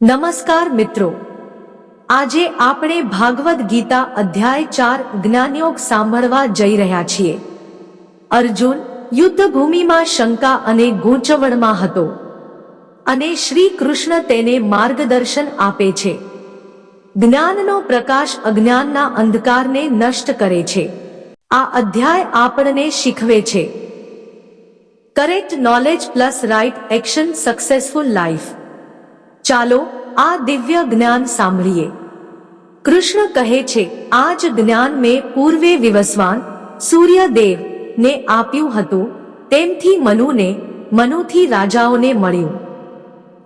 નમસ્કાર મિત્રો. આજે આપણે ભાગવદ ગીતા અધ્યાય ચાર જ્ઞાનયોગ સાંભળવા જઈ રહ્યા છીએ. અર્જુન યુદ્ધભૂમિમાં શંકા અને ગૂંચવણમાં હતો અને શ્રી કૃષ્ણ તેને માર્ગદર્શન આપે છે. જ્ઞાનનો પ્રકાશ અજ્ઞાનના અંધકારને નષ્ટ કરે છે. આ અધ્યાય આપણને શીખવે છે. Correct knowledge plus right action successful life ચાલો આ દિવ્ય જ્ઞાન સાંભળીએ. કૃષ્ણ કહે છે આ જ જ્ઞાન મેં પૂર્વે વિવસ્વાન. સૂર્યદેવ ને આપ્યું હતું, તેમથી મનુને, મનુથી રાજાઓને મળ્યું.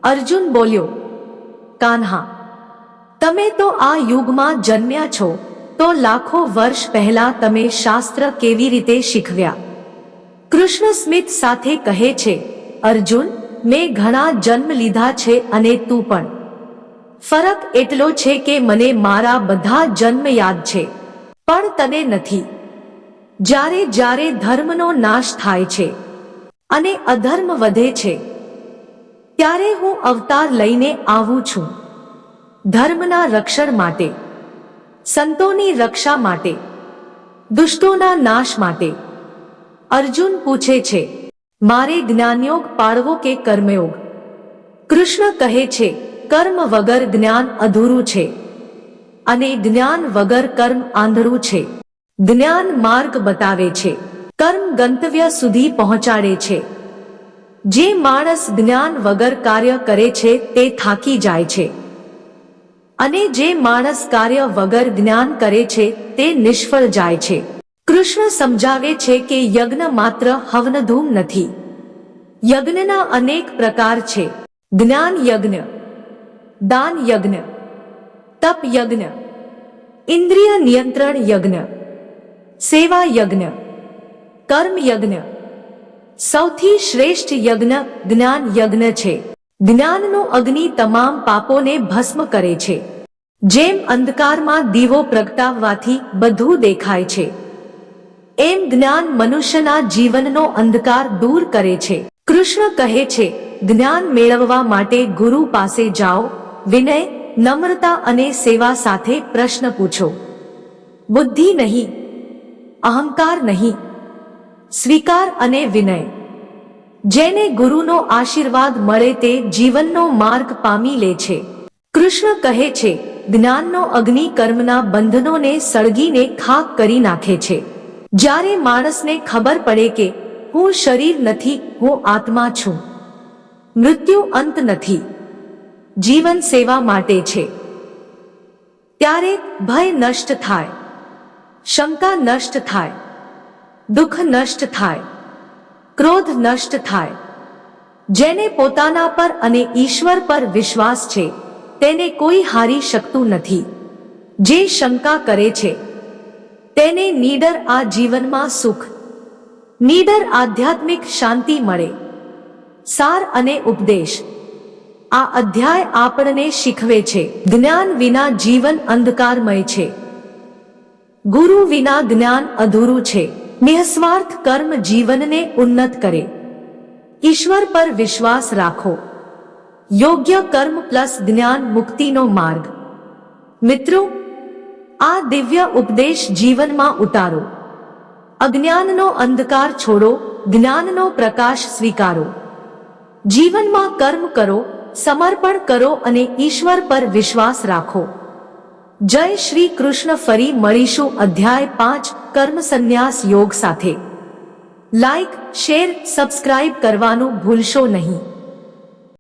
અર્જુન બોલ્યો, કાન્હા, તમે તો આ યુગમાં જન્મ્યા છો, તો લાખો વર્ષ પહેલા તમે શાસ્ત્ર કેવી રીતે શીખવ્યા? કૃષ્ણ સ્મિત સાથે કહે છે, અર્જુન મેં ઘણા જન્મ લીધા છે અને તું પણ. ફરક એટલો છે કે મને મારા બધા જન્મ યાદ છે, પણ તને નથી. જ્યારે જ્યારે ધર્મનો નાશ થાય છે અને અધર્મ વધે છે, ત્યારે હું અવતાર લઈને આવું છું. ધર્મના રક્ષણ માટે, સંતોની રક્ષા માટે, દુષ્ટોના નાશ માટે. અર્જુન પૂછે છે મારે જ્ઞાનયોગ પાળવો કે કર્મયોગ? કૃષ્ણ કહે છે, કર્મ વગર જ્ઞાન અધૂરું છે. અને જ્ઞાન વગર કર્મ આંધળું છે. જ્ઞાન માર્ગ બતાવે છે. કર્મ ગંતવ્ય સુધી પહોંચાડે છે. જે માણસ જ્ઞાન વગર કાર્ય કરે છે, તે થાકી જાય છે. અને જે માણસ કાર્ય વગર જ્ઞાન કરે છે, તે નિષ્ફળ જાય છે. કૃષ્ણ સમજાવે છે કે યજ્ઞ માત્ર હવનધૂમ નથી. યજ્ઞના અનેક પ્રકાર છે. જ્ઞાન યજ્ઞ, દાન યજ્ઞ, તપ યજ્ઞ, ઇન્દ્રિય નિયંત્રણ યજ્ઞ, સેવા યજ્ઞ, કર્મ યજ્ઞ. સૌથી શ્રેષ્ઠ યજ્ઞ જ્ઞાન યજ્ઞ છે. જ્ઞાનનો અગ્નિ તમામ પાપોને ભસ્મ કરે છે. જેમ અંધકારમાં દીવો પ્રગટાવવાથી બધું દેખાય છે. એમ જ્ઞાન મનુષ્યના જીવનનો અંધકાર દૂર કરે છે. કૃષ્ણ કહે છે, જ્ઞાન મેળવવા માટે ગુરુ પાસે જાઓ, વિનય, નમ્રતા અને સેવા સાથે પ્રશ્ન પૂછો. બુદ્ધિ નહીં, અહંકાર નહીં, સ્વીકાર અને વિનય. જેને ગુરુનો આશીર્વાદ મળે તે જીવનનો માર્ગ પામી લે છે. કૃષ્ણ કહે છે, જ્ઞાનનો અગ્નિ કર્મના બંધનોને સળગીને ખાક કરી નાખે છે. જ્યારે માણસને ખબર પડે કે હું શરીર નથી, હું આત્મા છું. મૃત્યુ અંત નથી. જીવન સેવા માટે છે. ત્યારે ભય નષ્ટ થાય. શંકા નષ્ટ થાય. દુઃખ નષ્ટ થાય. ક્રોધ નષ્ટ થાય. જેને પોતાના પર અને ઈશ્વર પર વિશ્વાસ છે, તેને કોઈ હારી શકતું નથી. જે શંકા કરે છે તેને નીડર આ જીવનમાં સુખ. નીડર આધ્યાત્મિક શાંતિ મળે. સાર અને ઉપદેશ. આ અધ્યાય આપણને શીખવે છે. જ્ઞાન વિના જીવન અંધકારમય છે. ગુરુ વિના જ્ઞાન અધૂરું છે. નિઃસ્વાર્થ કર્મ જીવનને ઉન્નત કરે. ઈશ્વર પર વિશ્વાસ રાખો. યોગ્ય કર્મ પ્લસ જ્ઞાન મુક્તિનો માર્ગ. મિત્રો આ દિવ્ય ઉપદેશ જીવનમાં ઉતારો. અજ્ઞાનનો અંધકાર છોડો, જ્ઞાનનો પ્રકાશ સ્વીકારો. જીવનમાં કર્મ કરો, સમર્પણ કરો અને ઈશ્વર પર વિશ્વાસ રાખો. જય શ્રી કૃષ્ણ ફરી મળીશું અધ્યાય પાંચ, કર્મ સંન્યાસ યોગ સાથે. લાઈક શેર સબસ્ક્રાઇબ કરવાનું ભૂલશો નહીં.